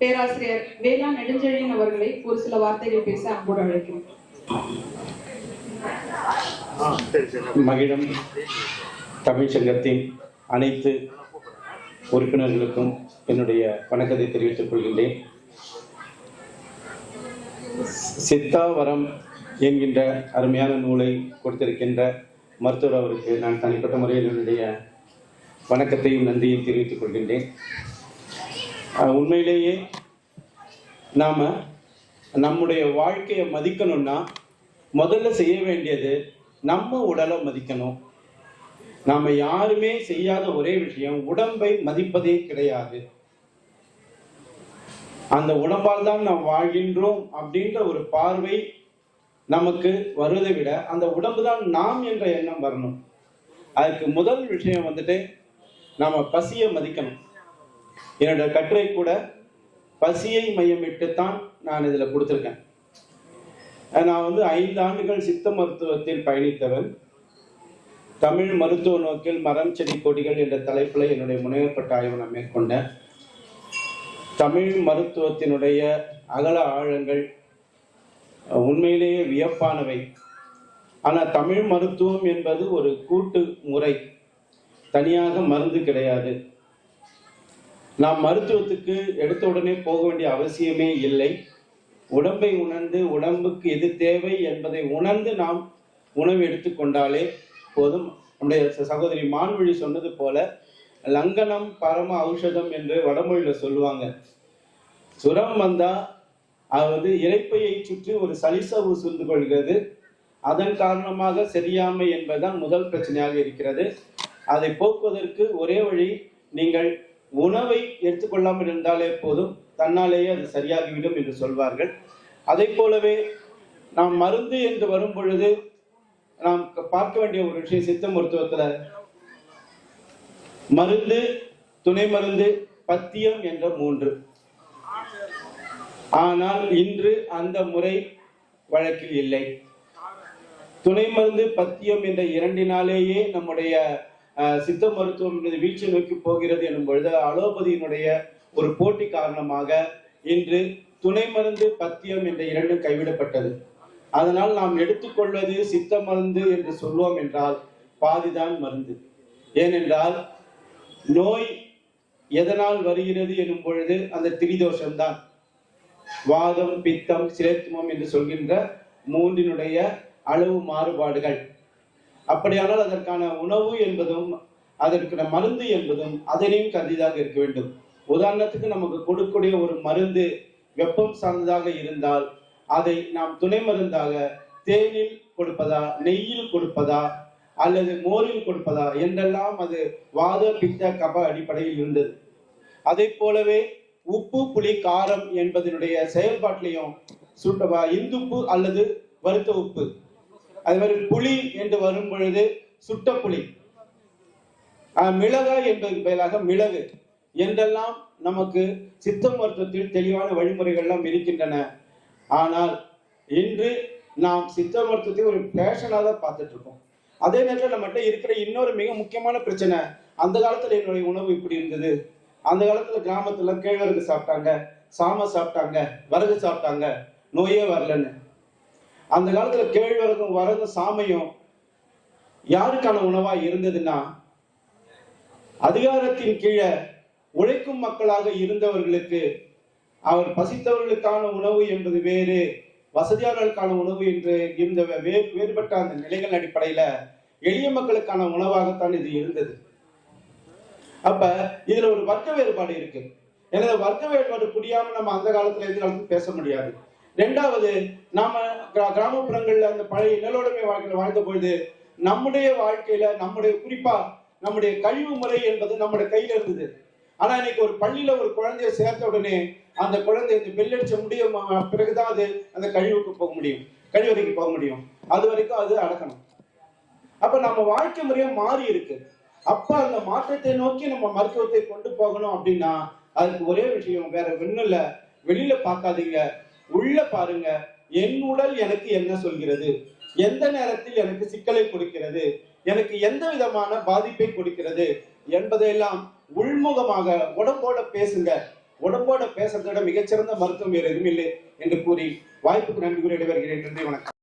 பேராசிரியர் வேளா நெடுஞ்செழியன் அவர்களை ஒரு சில வார்த்தைகள் பேச அன்போடு அழைக்கிறேன் ஆ சரி சரி. மகிழம் தமிழ் சங்கத்தின் அனைத்து உறுப்பினர்களுக்கும் என்னுடைய வணக்கத்தை தெரிவித்துக் கொள்கின்றேன். சித்தாவரம் என்கின்ற அருமையான நூலை கொடுத்திருக்கின்ற மருத்துவர் அவருக்கு நான் தனிப்பட்ட முறையில் என்னுடைய வணக்கத்தையும் நன்றியை தெரிவித்துக் கொள்கின்றேன். உண்மையிலேயே நாம நம்முடைய வாழ்க்கையை மதிக்கணும்னா முதல்ல செய்ய வேண்டியது நம்ம உடலை மதிக்கணும். நாம யாருமே செய்யாத ஒரே விஷயம் உடம்பை மதிப்பதே கிடையாது. அந்த உடம்பால் தான் நாம் வாழ்கின்றோம் அப்படின்ற ஒரு பார்வை நமக்கு வருவதை விட அந்த உடம்பு தான் நாம் என்ற எண்ணம் வரணும். அதுக்கு முதல் விஷயம் வந்துட்டு நாம பசியை மதிக்கணும். என்னோட கட்டுரை கூட பசியை மையமிட்டுத்தான் நான் இதுல கொடுத்துருக்கேன். நான் வந்து ஐந்து ஆண்டுகள் சித்த மருத்துவத்தில் பயணித்தவன். தமிழ் மருத்துவ நோக்கில் மரம் செடி கொடிகள் என்ற தலைப்பில் என்னுடைய முனைவப்பட்ட ஆய்வு நான் மேற்கொண்டேன். தமிழ் மருத்துவத்தினுடைய அகல ஆழங்கள் உண்மையிலேயே வியப்பானவை. ஆனால் தமிழ் மருத்துவம் என்பது ஒரு கூட்டு முறை. தனியாக மருந்து கிடையாது. நாம் மருத்துவத்துக்கு எடுத்த உடனே போக வேண்டிய அவசியமே இல்லை. உடம்பை உணர்ந்து உடம்புக்கு எது தேவை என்பதை உணர்ந்து நாம் உணவு எடுத்துக்கொண்டாலே போதும். நம்முடைய சகோதரி மான்வழி சொன்னது போல லங்கனம் பரம ஔஷதம் என்று வடமொழியில சொல்லுவாங்க. சுரம் வந்தா அது வந்து இறைப்பையை சுற்றி ஒரு சலிசவு சூழ்ந்து கொள்கிறது. அதன் காரணமாக சரியாமை என்பதுதான் முதல் பிரச்சனையாக இருக்கிறது. அதை போக்குவதற்கு ஒரே வழி நீங்கள் உணவை எடுத்துக்கொள்ளாமல் இருந்தாலே போதும். தன்னாலேயே அது சரியாகிவிடும் என்று சொல்வார்கள். அதை போலவே நாம் மருந்து என்று வரும் பொழுது நாம் பார்க்க வேண்டிய ஒரு விஷயம் சித்த மருத்துவத்துல மருந்து துணை மருந்து பத்தியம் என்ற மூன்று. ஆனால் இன்று அந்த முறை வழக்கில் இல்லை. துணை மருந்து பத்தியம் என்ற இரண்டினாலேயே நம்முடைய சித்த மருத்துவம் என்பது வீழ்ச்சி நோக்கி போகிறது எனும் பொழுது அலோபதியினுடைய ஒரு போட்டி காரணமாக இன்று துணை மருந்து பத்தியம் என்ற இரண்டும் கைவிடப்பட்டது. அதனால் நாம் எடுத்துக்கொள்வது சித்த மருந்து என்று சொல்வோம் என்றால் பாதிதான் மருந்து. ஏனென்றால் நோய் எதனால் வருகிறது எனும் பொழுது அந்த திரிதோஷம்தான். வாதம் பித்தம் சிரேத்துமம் என்று சொல்கின்ற மூன்றினுடைய அளவு மாறுபாடுகள். அப்படியானால் அதற்கான உணவு என்பதும் அதற்கான மருந்து என்பதும் அதனையும் கருதிதாக இருக்க வேண்டும். உதாரணத்துக்கு நமக்கு கொடுக்கக்கூடிய ஒரு மருந்து வெப்பம் சார்ந்ததாக இருந்தால் அதை நாம் துணை மருந்தாக தேனில் கொடுப்பதா நெய்யில் கொடுப்பதா அல்லது மோரில் கொடுப்பதா என்றெல்லாம் அது வாத பித்த கப அடிப்படையில் இருந்தது. அதை போலவே உப்பு புளி காரம் என்பதனுடைய செயல்பாட்டிலையும் சுட்டவா இந்துப்பு அல்லது வறுத்த உப்பு. அது மாதிரி புளி என்று வரும் பொழுது சுட்ட புளி ஆஹ், மிளகாய் என்பதற்கு பதிலாக மிளகு என்றெல்லாம் நமக்கு சித்த மருத்துவத்தில் தெளிவான வழிமுறைகள்லாம் இருக்கின்றன. ஆனால் இன்று நாம் சித்த மருத்துவத்தை ஒரு பேஷனாக தான் பார்த்துட்டு இருக்கோம் அதே நேரத்தில் நம்மகிட்ட இருக்கிற இன்னொரு மிக முக்கியமான பிரச்சனை அந்த காலத்துல என்னுடைய உணவு இப்படி இருந்தது. அந்த காலத்துல கிராமத்துல கேழ்வரகு சாப்பிட்டாங்க சாம சாப்பிட்டாங்க வரகு சாப்பிட்டாங்க நோயே வரலன்னு. அந்த காலத்துல கேழ்வரகும் வரகும் சாமையும் யாருக்கான உணவா இருந்ததுன்னா அதிகாரத்தின் கீழே உழைக்கும் மக்களாக இருந்தவர்களுக்கு அவர் பசித்தவர்களுக்கான உணவு என்பது வேறு வசதியாளர்களுக்கான உணவு என்று இருந்த வே- வேறுபட்ட அந்த நிலைகள் அடிப்படையில எளிய மக்களுக்கான உணவாகத்தான் இது இருந்தது. அப்ப இதுல ஒரு வர்க்க வேறுபாடு இருக்கு. எனவே வர்க்க வேறுபாடு புரியாம நம்ம அந்த காலத்துல எந்த பேச முடியாது. ரெண்டாவது நாம கிரா- கிராமப்புறங்கள்ல அந்த பழைய நிலவுடைமை வாழ்க்கையில வாழ்ந்த பொழுது நம்முடைய வாழ்க்கையில நம்முடைய குறிப்பா நம்முடைய கழிவு முறை என்பது நம்முடைய கையில இருந்தது. ஆனா இன்னைக்கு ஒரு பள்ளியில ஒரு குழந்தைய சேர்த்த உடனே அந்த குழந்தை இந்த பெல்லடிச்ச முடியும் பிறகுதான் அது அந்த கழிவுக்கு போக முடியும் கழிவறைக்கு போக முடியும். அது வரைக்கும் அது அடக்கணும். அப்ப நம்ம வாழ்க்கை முறையும் மாறி இருக்கு. அப்ப அந்த மாற்றத்தை நோக்கி நம்ம மருத்துவத்தை கொண்டு போகணும் அப்படின்னா அதுக்கு ஒரே விஷயம் வேற ஒண்ணும் இல்ல. வெளியில பார்க்காதீங்க. உள்ள பாருங்க. என் உடல் எனக்கு என்ன சொல்கிறது? எந்த நேரத்தில் எனக்கு சிக்கலை கொடுக்கிறது? எனக்கு எந்த விதமான பாதிப்பை கொடுக்கிறது? என்பதையெல்லாம் உள்முகமாக உடம்போட பேசுங்க. உடம்போட பேசுறதை விட மிகச்சிறந்த மருத்துவம் வேறு எதுவும் இல்லை என்று கூறி வாய்ப்புக்கு நன்றி கூறி விடைபெறுகிறேன். நன்றி வணக்கம்.